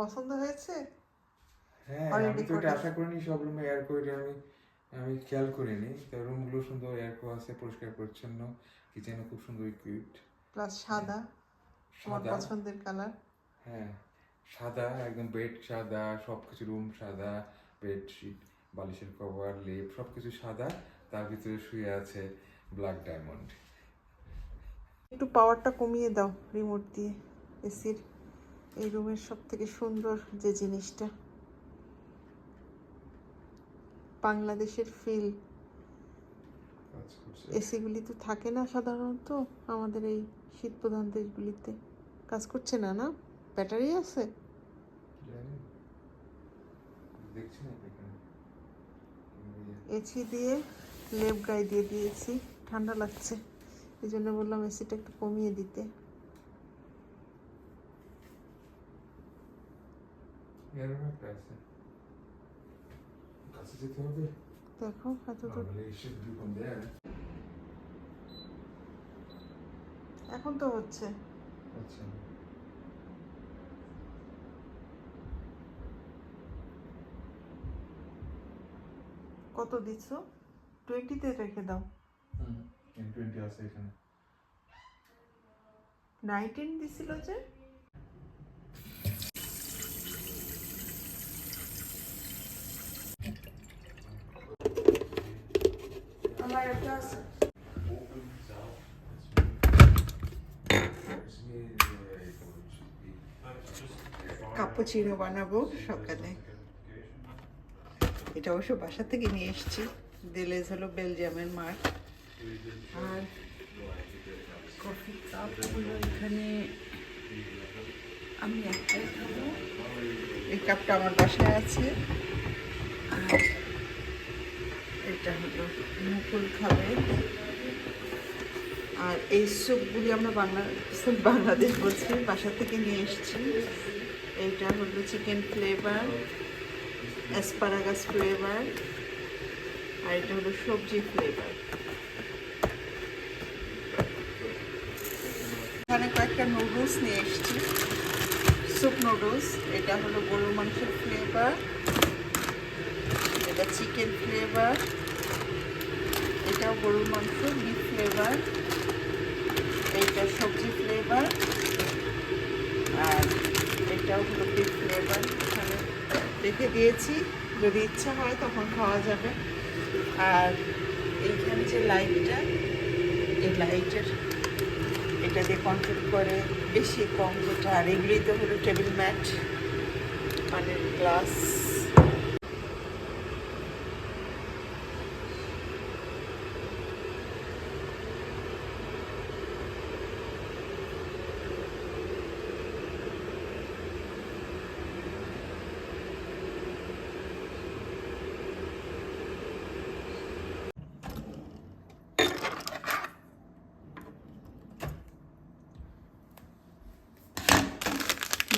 পছন্দ হয়েছে? হ্যাঁ আমি তো এটা। আশা করিনি সব রুমে এয়ার কোয়ারে আমি আমি খেয়াল করিনি। তো রুমগুলো সুন্দর এয়ার কো আছে পরিষ্কার পরিচ্ছন্ন কিচেনও খুব সুন্দর ইকুইপড প্লাস সাদা তোমার সাদা। পছন্দের কালার হ্যাঁ সাদা একদম বেড সাদা সব কিছু রুম সাদা বেডশিট বালিশের কভার লেপ সব কিছু সাদা তার ভিতরে শুয়ে আছে ব্ল্যাক ডায়মন্ড একটু পাওয়ারটা কমিয়ে দাও রিমোট দিয়ে এসির এই রুমের সব থেকে সুন্দর যে জিনিসটা বাংলাদেশের ফিল এসিগুলি তো থাকে না সাধারণত আমাদের এই শীত প্রধান দেশগুলিতে। কাজ করছে না না? ব্যাটারি আছে? এসি দিয়ে লেপ গায়ে দিয়ে দিয়েছি ঠান্ডা লাগছে। এই জন্য বললাম এসিটা একটু কমিয়ে দিতে। এরকম একটা আছে কাছে যেতে হবে দেখো এত দূর এখন তো হচ্ছে আচ্ছা কত দিচ্ছ? টোয়েন্টিতে রেখে দাও। টোয়েন্টি আছে এখানে নাইনটিন দিছিল যে আমার একটা আছে কাপুচিনো বানাবো সকালে। এটা অবশ্য বাসা থেকে নিয়ে এসেছি। দেলেজ হলো বেলজিয়ামের মার্ক আর কফি কাপ হলো এখানে আমি একটাই খাব। এই কাপটা আমার বাসায় আছে। আর এটা হলো মুকুল খাবে। আর এই স্যুপগুলি আমরা বাংলা বাংলাদেশ বলছি, বাসা থেকে নিয়ে এসেছি। এইটা হলো চিকেন ফ্লেভার অ্যাসপারাগাস ফ্লেভার আর এটা হলো সবজি ফ্লেভার এখানে কয়েকটা নুডলস নিয়ে এসেছি। স্যুপ নুডলস এটা হলো গরু মাংসের ফ্লেভার এটা চিকেন ফ্লেভার এটাও গরুর মাংস বিফ ফ্লেভার এইটা সবজি ফ্লেভার আর এটাও হলো বিফ ফ্লেভার এখানে রেখে দিয়েছি, যদি ইচ্ছা হয় তখন খাওয়া যাবে। আর এইখানে যে লাইটটা, এই লাইটের এটা দিয়ে কন্ট্রোল করে বেশি কম যেটা, আর এগুলি তো হলো টেবিল ম্যাট পানির glass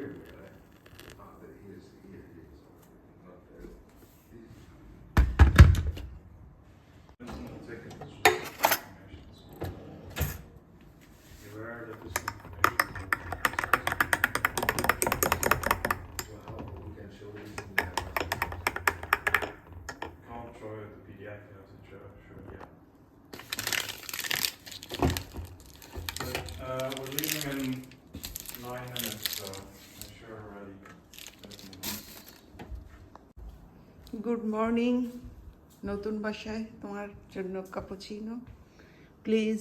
hear me, right? Uh, that he is, he is, he is. Take it. You're that this one- good morning নতুন বাসায় তোমার জন্য কাপুচিনো প্লিজ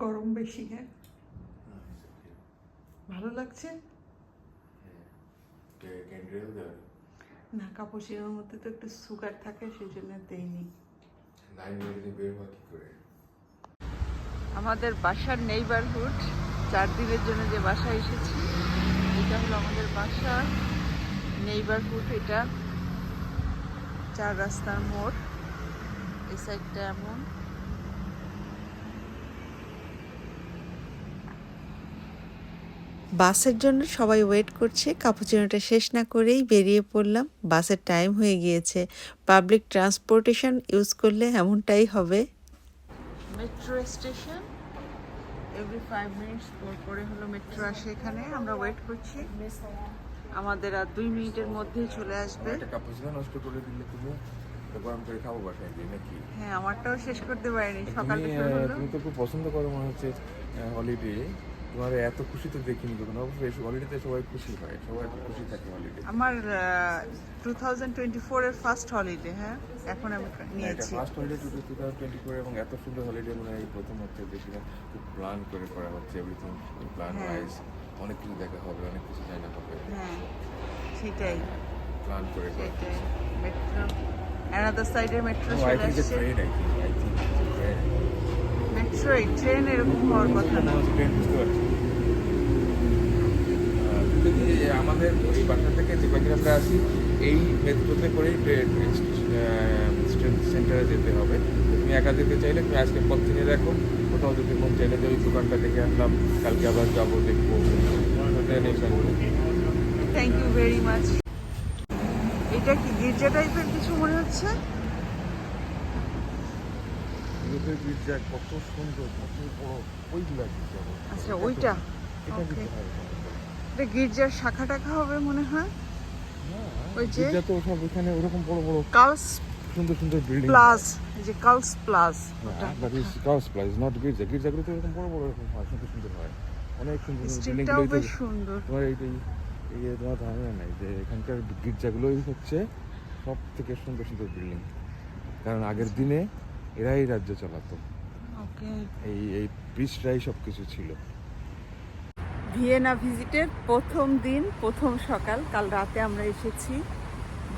গরম বেশি হ্যাঁ? ভালো লাগছে? দেওয়া না কাপুচিনোর মধ্যে তো একটু সুগার থাকে সেই জন্য মিনিটে আমাদের বাসার নেইবারহুড চার দিনের জন্য যে বাসা এসেছি, এটা হলো আমাদের বাসা নেইবারহুড এটা চার রাস্তার মোড়, এই সাইডটা এমন। বাসের জন্য সবাই ওয়েট করছে। কাপুচিনোটা শেষ না করেই বেরিয়ে পড়লাম। বাসের টাইম হয়ে গিয়েছে। পাবলিক ট্রান্সপোর্টেশন ইউজ করলে এমনটাই হবে। Metro station every five minutes পর পরে হলো মেট্রো আসে এখানে। আমরা ওয়েট করছি। আমাদের আর দুই মিনিটের মধ্যেই চলে আসবে। নষ্ট করে দিলে তুমি তো গরম করে খাব বাসায় গিয়ে নাকি? হ্যাঁ আমারটাও শেষ করতে পারিনি। সকালে শুরু হলো। তুমি তো খুব পছন্দ করো মনে হচ্ছে হলিডে তোমার এত খুশি তো দেখিনি কখনো। অবশ্যই হলিডেতে সবাই খুশি হয় সবাই খুব খুশি থাকে হলিডে আমার টু থাউজেন্ড টোয়েন্টি ফোরের ফার্স্ট হলিডে হ্যাঁ? এখন আমি নিয়েছি। First holiday two two thousand twenty four এবং এত সুন্দর হলিডে মনে হয় প্রথম হচ্ছে যে কিনা খুব প্ল্যান করে করা হচ্ছে এভরিথিং প্ল্যান হ্যাঁ। ওয়াইজ অনেক কিছু দেখা হবে অনেক কিছু জানা হবে। হ্যাঁ সেটাই। প্ল্যান করে করা মেট্রো অ্যানাদার সাইডের মেট্রো চলে আসছে। I I train metro train এরকম হওয়ার কথা না ট্রেন বুঝতে পারছি আমাদের এই বাসা থেকে যে কয়েকদিন আমরা আছি এই মেট্রোতে করেই ট্রেন সেন্টারে যেতে হবে। তুমি একা যেতে চাইলে তুমি আজকে পথ চিনে রাখো কোথাও যদি মন চাইলে যে ওই দোকানটা দেখে আনলাম কালকে আবার যাব দেখব। থ্যাংক ইউ ভেরি মাচ এটা কি গির্জা টাইপের কিছু মনে হচ্ছে? গির্জা কত সুন্দর কত বড় ওইগুলা গির্জা আচ্ছা ওইটা? এটা গির্জার শাখা টাখা হবে মনে হয়? ওই যে? গির্জা তো সব ওরকম বড় বড় কালস সুন্দর সুন্দর বিল্ডিং প্লাস এই যে কালস প্লাস ওটা। ইস কাউস প্লাস নট গির্জা। গির্জাগুলো তো এরকম বড় বড় এরকম হয় সুন্দর সুন্দর হয়। অনেক সুন্দর বিল্ডিং বেশ সুন্দর। তোমার এই এই এই যে তোমার ধারণা নাই যে এখানকার গির্জাগুলোই হচ্ছে সব থেকে সুন্দর সুন্দর বিল্ডিং কারণ আগের দিনে এরাই রাজ্য চালাতো এই এই ব্রিজটাই সব কিছু ছিল। ভিয়েনা ভিজিটের প্রথম দিন প্রথম সকাল। কাল রাতে আমরা এসেছি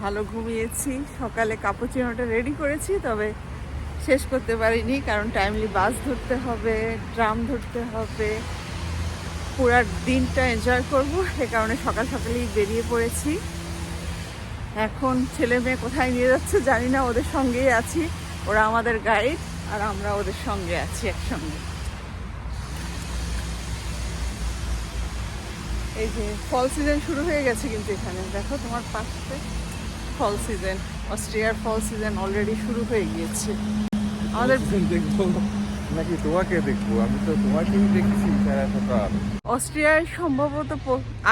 ভালো ঘুমিয়েছি। সকালে কাপুচিনোটা রেডি করেছি তবে শেষ করতে পারিনি কারণ টাইমলি বাস ধরতে হবে ট্রাম ধরতে হবে। পুরা দিনটা এনজয় করব সে কারণে সকাল সকালেই বেরিয়ে পড়েছি। এখন ছেলে মেয়ে কোথায় নিয়ে যাচ্ছে জানি না ওদের সঙ্গেই আছি। ওরা আমাদের গাইড আর আমরা ওদের সঙ্গে আছি একসঙ্গে। এই যে ফল সিজন শুরু হয়ে গেছে কিন্তু এখানে। দেখো তোমার পাশে ফল সিজন অস্ট্রিয়ার ফল সিজন অলরেডি শুরু হয়ে গিয়েছে। আমাদের নাকি তোমাকে দেখব? আমি তো তোমাকেই দেখেছি সারা সকাল। অস্ট্রিয়ায় সম্ভবত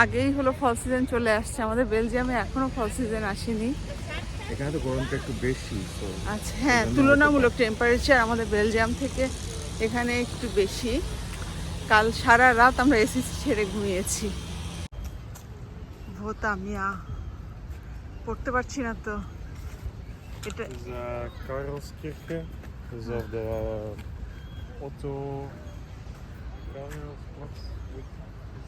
আগেই হলো ফল সিজন চলে আসছে। আমাদের বেলজিয়ামে এখনও ফল সিজন আসেনি। এখানে তো গরমটা একটু বেশি তো আচ্ছা হ্যাঁ তুলনামূলক টেম্পারেচার আমাদের বেলজিয়াম থেকে এখানে একটু বেশি কাল সারা রাত আমরা এসি ছেড়ে ঘুমিয়েছি ভোতা মিয়া পড়তে পারছি না তো এটা uh, Karelskirche. Dus op de uh, Otto Karelsplatz uh, is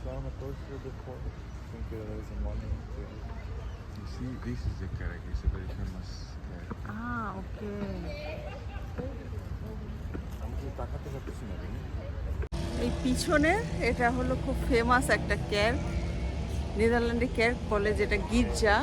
see, this is the carrot. It's a very famous পারতেছি না তুমি এই পিছনে এটা হলো খুব ফেমাস একটা ক্যার নেদারল্যান্ডে ক্যার বলে যেটা গির্জা